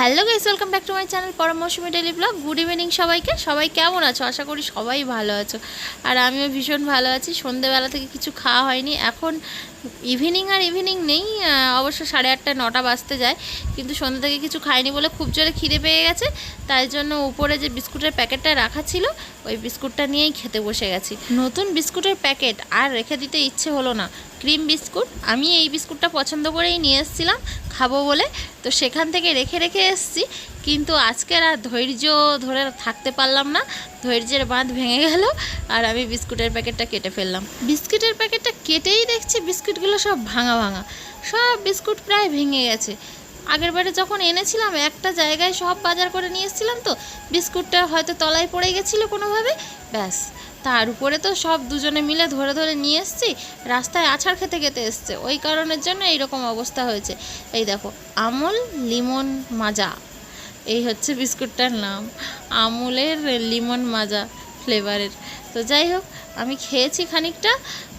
Hello guys, welcome back to my channel পরমৌসুমি daily blog. Good evening সবাইকে। সবাই কেমন আছো? আশা করি সবাই ভালো আছো। আর আমিও ভীষণ ভালো আছি। সন্ধেবেলা থেকে কিছু খাওয়া হয়নি। এখন ইভিনিং আর ইভিনিং নেই। অবশ্য সাড়ে আটটা, নটা বাজতে যায়। কিন্তু সন্ধ্যে থেকে কিছু খাইনি বলে খুব জোরে খিদে পেয়ে গেছে। তাই জন্য উপরে যে বিস্কুটের প্যাকেটটা রাখা ছিল, ওই বিস্কুটটা নিয়েই খেতে বসে গেছি। নতুন বিস্কুটের প্যাকেট আর রেখে দিতে ইচ্ছে হলো না। Cream biscuit. আমি এই বিস্কুটটা পছন্দ করেই নিয়ে এসেছিলাম, খাব বলে। তো সেখান থেকে রেখে রেখে এসেছি, কিন্তু আজকের আর ধৈর্য ধরে থাকতে পারলাম না। ধৈর্যের বাঁধ ভেঙে গেল, আর আমি বিস্কুটের প্যাকেটটা কেটে ফেললাম। বিস্কুটের প্যাকেটটা কেটেই দেখছি বিস্কুটগুলো সব ভাঙা ভাঙা। সব বিস্কুট প্রায় ভেঙে গেছে। আগের বারে যখন এনেছিলাম, একটা জায়গায় সব বাজার করে নিয়ে এসেছিলাম তো, বিস্কুটটা হয়তো তলায় পড়ে গেছিল কোনোভাবে। ব্যাস। তার উপরে তো সব দুজনে মিলে ধরে ধরে নিয়ে এসছি, রাস্তায় আছাড় খেতে খেতে এসছে। ওই কারণের জন্য এইরকম অবস্থা হয়েছে। এই দেখো, আমল লিমন মাজা। এই হচ্ছে বিস্কুটটার নাম। আমলের লিমন মাজা ফ্লেভারের তো যাই হোক, আমি খেয়েছি খানিকটা।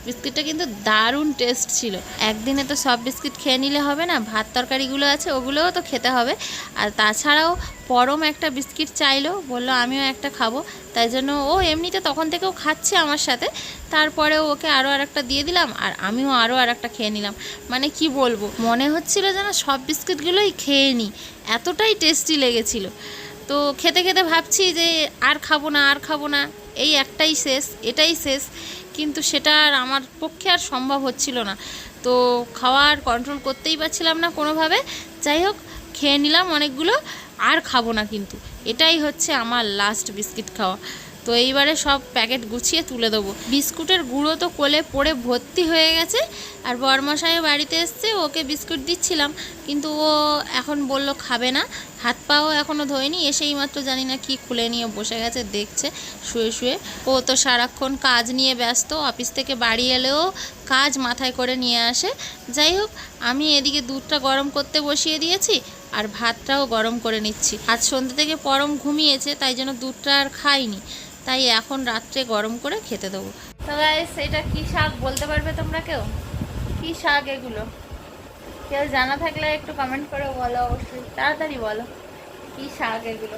বিস্কিটটা কিন্তু দারুণ টেস্ট ছিল। একদিনে তো সব বিস্কিট খেয়ে নিলে হবে না, ভাত তরকারিগুলো আছে, ওগুলোও তো খেতে হবে। আর তাছাড়াও পরম একটা বিস্কিট চাইলো, বলল আমিও একটা খাব। তাই জন্য ও এমনিতে তখন থেকেও খাচ্ছে আমার সাথে। তারপরেও ওকে আরও আর একটা দিয়ে দিলাম, আর আমিও আরও আর একটা খেয়ে নিলাম। মানে কি বলব? মনে হচ্ছিল যেন সব বিস্কিটগুলোই খেয়ে নিই এতটাই টেস্টি লেগেছিল। তো খেতে খেতে ভাবছি যে আর খাব না, আর খাব না। এই একটাই শেষ, এটাই শেষ। কিন্তু সেটা আর আমার পক্ষে আর সম্ভব হচ্ছিল না। তো খাওয়ার কন্ট্রোল করতেই পারছিলাম না কোনোভাবে। যাই হোক, খেয়ে নিলাম অনেকগুলো, আর খাব না কিন্তু। এটাই হচ্ছে আমার লাস্ট বিস্কিট খাওয়া। তো এইবারে সব প্যাকেট গুছিয়ে তুলে দেবো। বিস্কুটের গুঁড়ো তো কোলে পড়ে ভর্তি হয়ে গেছে। আর বরমশাইও বাড়িতে এসছে, ওকে বিস্কুট দিচ্ছিলাম। কিন্তু ও এখন বলল খাবে না। হাত পাও এখনও ধোয়নি, এসেই মাত্র জানি না কি খুলে নিয়ে বসে গেছে, দেখছে, শুয়ে শুয়ে। ও তো সারাক্ষণ কাজ নিয়ে ব্যস্ত, অফিস থেকে বাড়ি এলেও কাজ মাথায় করে নিয়ে আসে। যাই হোক, আমি এদিকে দুধটা গরম করতে বসিয়ে দিয়েছি আর ভাতটাও গরম করে নিচ্ছি। আজ সন্ধ্যে থেকে পরম ঘুমিয়েছে, তাই জন্য দুধটা আর খাইনি। তাই এখন রাত্রে গরম করে খেতে দেবো। তো এটা কি শাক বলতে পারবে তোমরা কেউ? কি শাক এগুলো? কেউ জানা থাকলে একটু কমেন্ট করে বলো অবশ্যই। তাড়াতাড়ি বলো কি শাক এগুলো?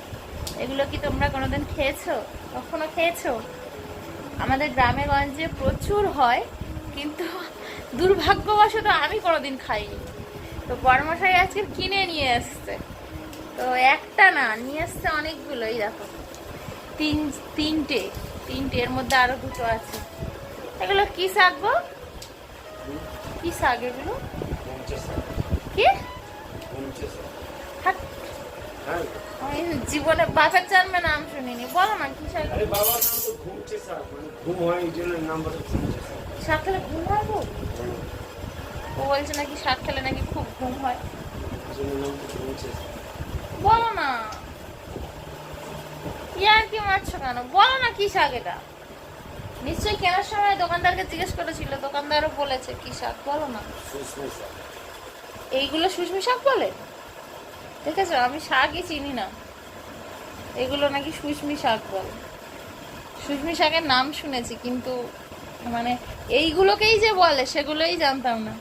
এগুলো কি তোমরা কোনোদিন খেয়েছো? কখনো খেয়েছো? আমাদের গ্রামে গঞ্জে প্রচুর হয়, কিন্তু দুর্ভাগ্যবশত আমি কোনোদিন খাইনি। তো বড়মশাই আজকে কিনে নিয়ে এসছে। তো একটা না, নিয়ে এসছে অনেকগুলোই, দেখো। তিন, তিনটে তিনটে, এর মধ্যে আরও দুটো আছে। এগুলো কি শাক গো? কি শাক এগুলো? কি? আমি জীবনে বাপের জন্মে নাম শুনিনি। বলো না কি শাক মানে খেলে ঘুম হয় গো ও বলছে নাকি শাক খেলে নাকি খুব ঘুম হয়। বলো না। ইয়ার কি মারছো কেন? বলো না কি শাক এটা? নিশ্চয়ই কেনার সময় দোকানদারকে জিজ্ঞেস করেছিল দোকানদারও বলেছে কি শাক বলো না। এইগুলো সুস্মি শাক বলে? দেখেছ আমি শাকই চিনি না। এগুলো নাকি সুস্মি শাক বলে। সুস্মি শাকের নাম শুনেছি কিন্তু মানে এইগুলোকেই যে বলে সেগুলোই জানতাম না।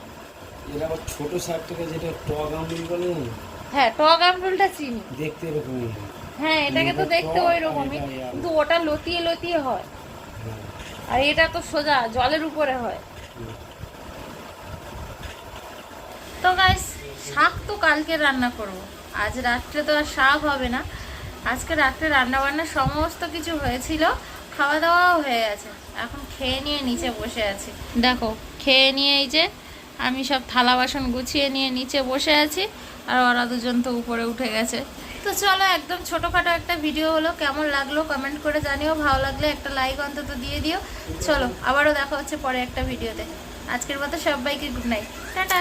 এর আবার ছোট শাকটাকে যেটা টক আমলি বলে হ্যাঁ টক আমরুলটা চিনি। দেখতে এরকমই হ্যাঁ। এটাকে তো এটা দেখতে ওই রকমই এটা কিন্তু ওটা লতিয়ে লতিয়ে হয়। হ্যাঁ, আর এটা তো সোজা জলের উপরে হয়। তো গাইস শাক তো কালকে রান্না করব। আজ রাত্রে তো আর শাক হবে না। আজকে রাত্রে রান্না বান্না সমস্ত কিছু হয়েছিল খাওয়া দাওয়াও হয়ে গেছে। এখন খেয়ে নিয়ে নিচে বসে আছি। দেখো, খেয়ে নিয়ে এই যে আমি সব থালা বাসন গুছিয়ে নিয়ে নিচে বসে আছি, আর ওরা দুজন তো উপরে উঠে গেছে। তো চলো, একদম ছোটোখাটো একটা ভিডিও হলো। কেমন লাগল কমেন্ট করে জানিও। ভালো লাগলে একটা লাইক অন্তত দিয়ে দিও। চলো, আবারও দেখা হচ্ছে পরে একটা ভিডিওতে আজকের মতো সবাইকে গুড নাইট টাটা!